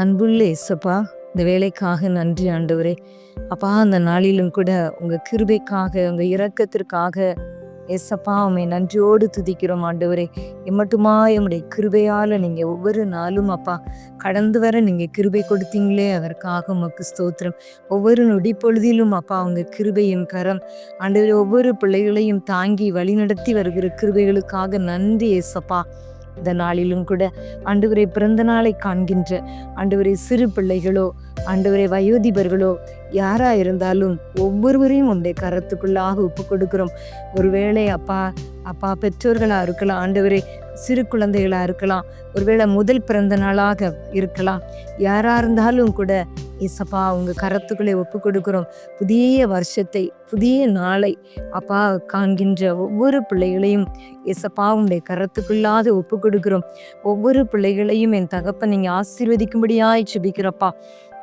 அன்புள்ள இசப்பா இந்த வேலைக்காக நன்றி ஆண்டவரே. அப்பா அந்த நாளிலும் கூட உங்கள் கிருபைக்காக உங்கள் இரக்கத்திற்காக ஏசப்பா உண்மை நன்றியோடு துதிக்கிறோம் ஆண்டவரே. எம்மட்டுமா எம்முடைய கிருபையால் நீங்கள் ஒவ்வொரு நாளும் அப்பா கடந்து வர நீங்கள் கிருபை கொடுத்தீங்களே அதற்காக உமக்கு ஸ்தோத்திரம். ஒவ்வொரு நொடி பொழுதிலும் அப்பா உங்கள் கிருபையும் கரம் ஆண்டவரே ஒவ்வொரு பிள்ளைகளையும் தாங்கி வழிநடத்தி வருகிற கிருபைகளுக்காக நன்றி ஏசப்பா இந்த நாளிலும் கூட ஆண்டவரை பிறந்த நாளை காண்கின்ற ஆண்டவரை சிறு பிள்ளைகளோ ஆண்டவரை வயோதிபர்களோ யாரா இருந்தாலும் ஒவ்வொருவரையும் உடைய கரத்துக்குள்ளாக ஒப்பு கொடுக்கிறோம் ஒருவேளை அப்பா அப்பா பெற்றோர்களா இருக்கலாம் ஆண்டவரை சிறு குழந்தைகளா இருக்கலாம் ஒருவேளை முதல் பிறந்த நாளாக இருக்கலாம் யாரா இருந்தாலும் கூட ஏசப்பா உங்க கரத்துக்களை ஒப்பு கொடுக்கிறோம் புதிய வருஷத்தை புதிய நாளை அப்பா காண்கின்ற ஒவ்வொரு பிள்ளைகளையும் ஏசப்பா உடைய கரத்துக்குள்ளாத ஒப்பு கொடுக்கிறோம் ஒவ்வொரு பிள்ளைகளையும் என் தகப்பன் நீங்க ஆசீர்வதிக்கும்படியாய் சுபிக்கிறப்பா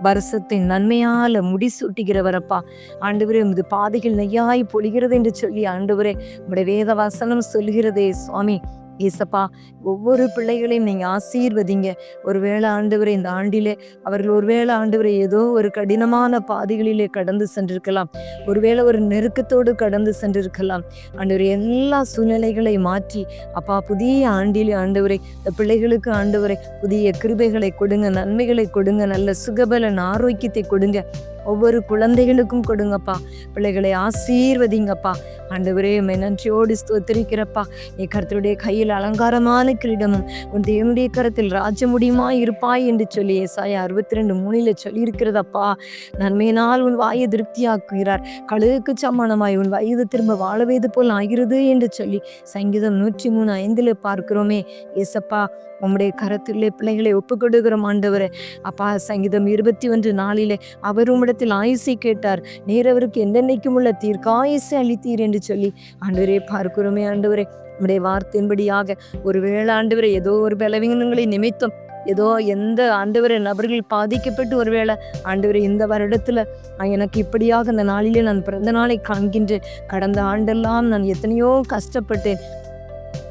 வருஷத்தின் நன்மையால முடிசூட்டுகிறவரப்பா. ஆண்டவரே உமது பாதைகள் நெய்யாய் பொழிகிறது என்று சொல்லி ஆண்டவரே உடைய வேத வசனம் சொல்கிறதே சுவாமி. ஏசப்பா ஒவ்வொரு பிள்ளைகளையும் நீங்கள் ஆசீர்வதிங்க. ஒருவேளை ஆண்டவரை இந்த ஆண்டிலே அவர்கள் ஒருவேளை ஆண்டவரை ஏதோ ஒரு கடினமான பாதைகளிலே கடந்து சென்றிருக்கலாம். ஒருவேளை ஒரு நெருக்கத்தோடு கடந்து சென்றிருக்கலாம். ஆண்டவர் எல்லா சூழ்நிலைகளை மாற்றி அப்பா புதிய ஆண்டிலே ஆண்டவரை இந்த பிள்ளைகளுக்கு ஆண்டவரை புதிய கிருபைகளை கொடுங்க நன்மைகளை கொடுங்க நல்ல சுகபலன் ஆரோக்கியத்தை கொடுங்க. ஒவ்வொரு குழந்தைகளுக்கும் கொடுங்கப்பா. பிள்ளைகளை ஆசீர்வதிங்கப்பா. ஆண்டவரே உம்மை நன்றியோடு ஸ்தோத்திரிக்கிறப்பா. நீ கருத்துடைய கையில் அலங்காரமான கிரீடமும் உன் தேவனுடைய கரத்தில் ராஜமுடியுமா இருப்பாய் என்று சொல்லி ஏசாய அறுபத்தி ரெண்டு மூணில சொல்லியிருக்கிறதப்பா. நன்மையினால் உன் வாயை திருப்தியாக்குகிறார். கழுகுக்கு சமானமாய் உன் வயது திரும்ப வாழவேது போல் ஆகிறது என்று சொல்லி சங்கீதம் நூற்றி மூணு ஐந்தில் பார்க்கிறோமே. ஏசப்பா உம்முடைய கரத்திலே பிள்ளைகளை ஒப்புக் கொடுக்கிறோம் ஆண்டவரே. அப்பா சங்கீதம் இருபத்தி ஒன்று நாளிலே அவர் உம்மிடத்தில் ஆயுசை கேட்டார். நேரவருக்கு எந்தென்னைக்கும் உள்ள தீர்க்காயுசை அளித்தீர் என்று சொல்லி ஆண்டவரே பார்க்கிறோமே ஆண்டவரே. நம்முடைய வார்த்தையின்படியாக ஒரு வேளாண்டு ஏதோ ஒரு பலவீனங்களை நிமித்தம் ஏதோ எந்த ஆண்டவரை நபர்கள் பாதிக்கப்பட்டு ஒருவேளை ஆண்டவரை இந்த வருடத்துல எனக்கு இப்படியாக இந்த நாளிலே நான் பிறந்த நாளை காண்கின்றேன். கடந்த ஆண்டெல்லாம் நான் எத்தனையோ கஷ்டப்பட்டேன்.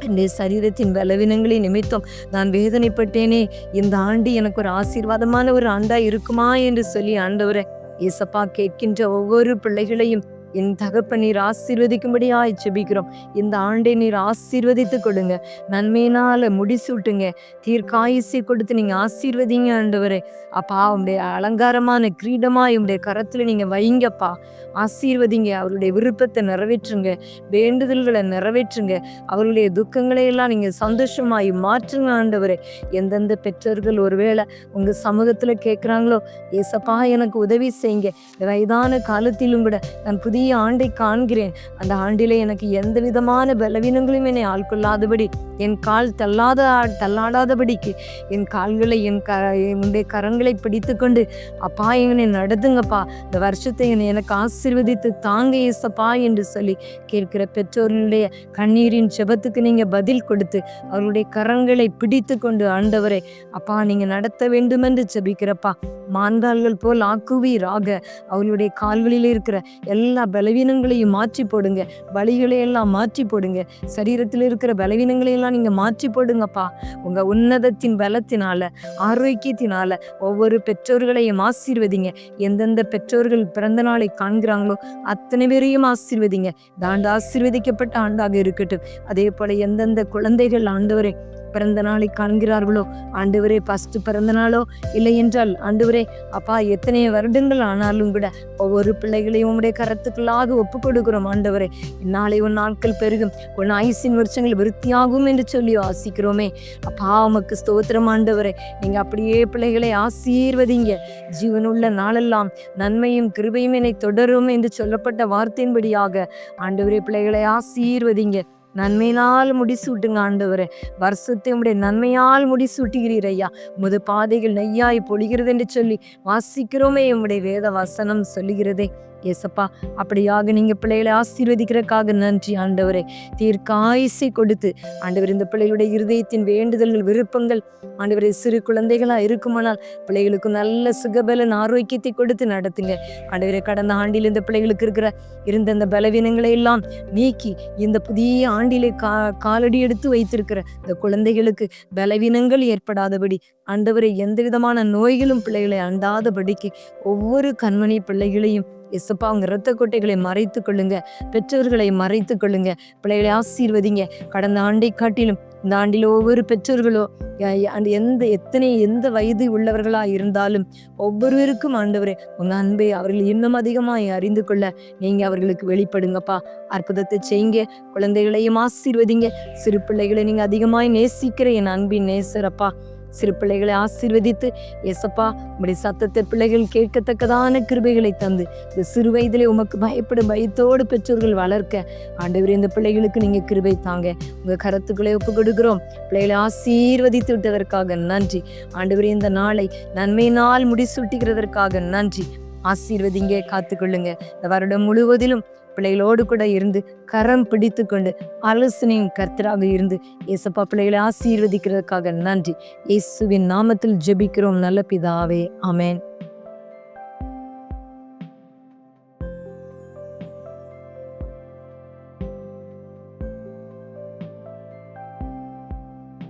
என்னுடைய சரீரத்தின் பலவீனங்களை நிமித்தம் நான் வேதனைப்பட்டேனே. இந்த ஆண்டு எனக்கு ஒரு ஆசீர்வாதமான ஒரு ஆண்டா இருக்குமா என்று சொல்லி ஆண்டவரை ஏசப்பா கேட்கின்ற ஒவ்வொரு பிள்ளைகளையும் என் தகப்ப நீர் ஆசீர்வதிக்கும்படியாய் செபிக்கிறோம் இந்த ஆண்டை நீர் ஆசீர்வதித்து கொடுங்க. நன்மையினால் முடிசூட்டுங்க. தீர்க்காயுசை கொடுத்து நீங்கள் ஆசீர்வதிங்க ஆண்டவரே. அப்பா உடைய அலங்காரமான கிரீடமாக உடைய கரத்தில் நீங்கள் வைங்கப்பா. ஆசீர்வதிங்க. அவருடைய விருப்பத்தை நிறைவேற்றுங்க. வேண்டுதல்களை நிறைவேற்றுங்க. அவருடைய துக்கங்களை எல்லாம் நீங்கள் சந்தோஷமாகி மாற்றுங்க ஆண்டவரே. எந்தெந்த பெற்றோர்கள் ஒருவேளை உங்கள் சமூகத்தில் கேட்குறாங்களோ ஏசப்பா எனக்கு உதவி செய்யுங்க. வயதான காலத்திலும் கூட நான் புதிய ஆண்டை காண்கிறேன். அந்த ஆண்டிலே எனக்கு எந்த விதமான பலவீனங்களும் என்னை ஆட்கொள்ளாதபடி என் கால் தள்ளாத தள்ளாடாதபடிக்கு என் கால்களை என் க என்னுடைய கரங்களை பிடித்துக்கொண்டு அப்பா என்னை நடத்துங்கப்பா. இந்த வருஷத்தை என்னை எனக்கு ஆசீர்வதித்து தாங்க ஏசப்பா என்று சொல்லி கேட்கிற பெற்றோர்களுடைய கண்ணீரின் செபத்துக்கு நீங்கள் பதில் கொடுத்து அவருடைய கரங்களை பிடித்து கொண்டு ஆண்டவரை அப்பா நீங்கள் நடத்த வேண்டும் என்று மாந்தாள்கள் போல் ஆக்குவீராக. அவளுடைய கால்களில் இருக்கிற எல்லா பலவீனங்களையும் மாற்றி போடுங்க. வழிகளையெல்லாம் எல்லாம் மாற்றி போடுங்க. சரீரத்தில் இருக்கிற பலவீனங்களை எல்லாம் நீங்க மாற்றி போடுங்கப்பா. உங்க உன்னதத்தின் பலத்தினால ஆரோக்கியத்தினால ஒவ்வொரு பெற்றோர்களையும் ஆசீர்வதிங்க. எந்தெந்த பெற்றோர்கள் பிறந்த நாளை காண்கிறாங்களோ அத்தனை பேரையும் ஆசீர்வதிங்க. இந்த ஆண்டு ஆசீர்வதிக்கப்பட்ட ஆண்டாக இருக்கட்டும். அதே போல எந்தெந்த குழந்தைகள் ஆண்டவரை பிறந்த நாளை காண்கிறார்களோ? ஆண்டவரே ஃபஸ்ட்டு பிறந்த நாளோ? இல்லை என்றால் ஆண்டவரே அப்பா எத்தனை வருடங்கள் ஆனாலும் கூட ஒவ்வொரு பிள்ளைகளையும் உம்முடைய கரத்துக்களாக ஒப்பு கொடுக்கிறோம் ஆண்டவரே. நாளை உன் நாட்கள் பெருகும். உன் ஆயுசின் வருஷங்கள் விருத்தியாகும் என்று சொல்லி ஆசிக்கிறோமே அப்பா உமக்கு ஸ்தோத்திரம் ஆண்டவரே. நீங்கள் அப்படியே பிள்ளைகளை ஆசீர்வதிங்க. ஜீவனுள்ள நாளெல்லாம் நன்மையும் கிருபையும் என்னை தொடரும் என்று சொல்லப்பட்ட வார்த்தையின்படியாக ஆண்டவரே பிள்ளைகளை ஆசீர்வதிங்க. நன்மையினால் முடிசூட்டுங்க ஆண்டவரே. வருஷத்தை உடைய நன்மையால் முடிசூட்டுகிறீர் ஐயா. முது பாதைகள் நெய்யாய் பொழிகிறது என்று சொல்லி வாசிக்கிறோமே உம்முடைய வேத வசனம் சொல்லுகிறதே. ஏசப்பா அப்படியாக நீங்கள் பிள்ளைகளை ஆசீர்வதிக்கிறதுக்காக நன்றி ஆண்டவரே. தீர்க்காயுசை கொடுத்து ஆண்டவர் இந்த பிள்ளைகளுடைய இருதயத்தின் வேண்டுதல்கள் விருப்பங்கள் ஆண்டவரை சிறு குழந்தைகளாக இருக்குமானால் பிள்ளைகளுக்கு நல்ல சுகபலன் ஆரோக்கியத்தை கொடுத்து நடத்துங்க. ஆண்டவரை கடந்த ஆண்டில் இந்த பிள்ளைகளுக்கு இருக்கிற இருந்த அந்த பலவீனங்களை எல்லாம் நீக்கி இந்த புதிய ஆண்டிலே கா காலடி எடுத்து வைத்திருக்கிற இந்த குழந்தைகளுக்கு பலவீனங்கள் ஏற்படாதபடி ஆண்டவரை எந்த விதமான நோய்களும் பிள்ளைகளை அண்டாதபடிக்கு ஒவ்வொரு கண்மணி பிள்ளைகளையும் எசப்பா அவங்க இரத்த கொட்டைகளை மறைத்து கொள்ளுங்க. பெற்றோர்களை மறைத்து கொள்ளுங்க. பிள்ளைகளை ஆசீர்வதிங்க. கடந்த ஆண்டை காட்டிலும் இந்த ஆண்டில் ஒவ்வொரு பெற்றோர்களோ அந்த எந்த எத்தனை எந்த வயது உள்ளவர்களா இருந்தாலும் ஒவ்வொருவருக்கும் ஆண்டவரே உங்க அன்பை அவர்கள் இன்னும் அதிகமாய் அறிந்து கொள்ள நீங்க அவர்களுக்கு வெளிப்படுங்கப்பா. அற்புதத்தை செய்யுங்க. குழந்தைகளையும் ஆசீர்வதிங்க. சிறு பிள்ளைகளை நீங்க அதிகமாய் நேசிக்கிற என் அன்பின் நேசரப்பா. சிறு பிள்ளைகளை ஆசீர்வதித்து எசப்பா உங்களுடைய சத்தத்தை பிள்ளைகள் கேட்கத்தக்கதான கிருபைகளை தந்து இந்த சிறு வயதிலே உமக்கு பயப்படும் பயத்தோடு பெற்றோர்கள் வளர்க்க ஆண்டவர் இந்த பிள்ளைகளுக்கு நீங்க கிருபை தாங்க. உங்க கரத்துக்களை ஒப்பு கொடுக்கிறோம் பிள்ளைகளை ஆசீர்வதித்து விட்டதற்காக நன்றி. ஆண்டவர் இந்த நாளை நன்மையினால் முடிசூட்டுகிறதற்காக நன்றி. ஆசீர்வதிங்க காத்துக்கொள்ளுங்க. இந்த வருடம் முழுவதிலும் பிள்ளைகளோடு கூட இருந்து கரம் பிடித்து கொண்டு ஆலோசனையும் கர்த்தராக இருந்து ஏசப்பா பிள்ளைகளை ஆசீர்வதிக்கிறதுக்காக நன்றி. இயேசுவின் நாமத்தில் ஜெபிக்கிறோம். நல்ல பிதாவே. அமேன்